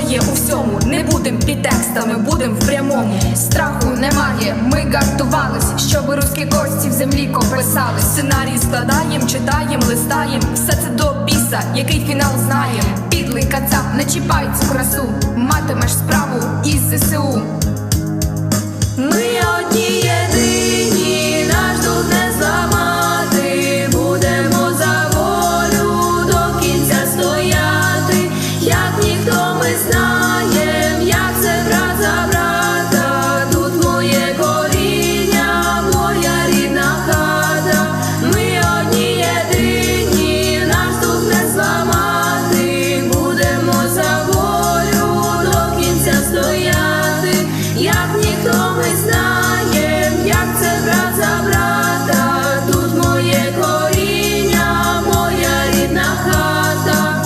є у всьому. Не будем під текстами, будем в прямому. Страху немає, ми гартувались, щоб руські кості в землі кописали. Сценарій складаєм, читаєм, листаєм. Все це до біса, який фінал знаєм. Підлий кацап, не чіпай цю красу, як ми знаєм, як це брат за брата, тут моє коріння, моя рідна хата.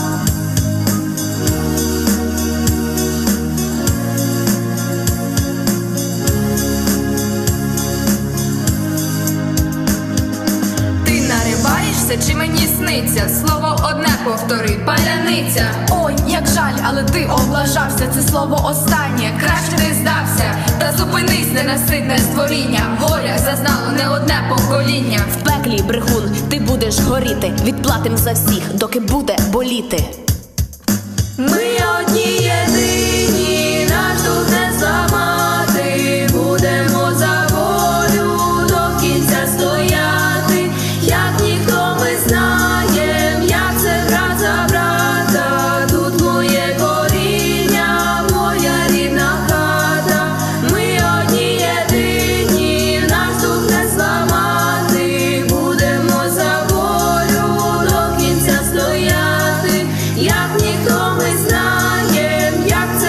Ти нариваєшся чи мені сниться? Слово одне повтори, паляниця. Ой, як жаль, але ти облажався. Це слово останнє. Краще ти здався. Та зупинись, ненаситне створіння. Горя зазнало не одне покоління. В пеклі брехун, ти будеш горіти. Відплатим за всіх, доки буде боліти. ми знаєм, як.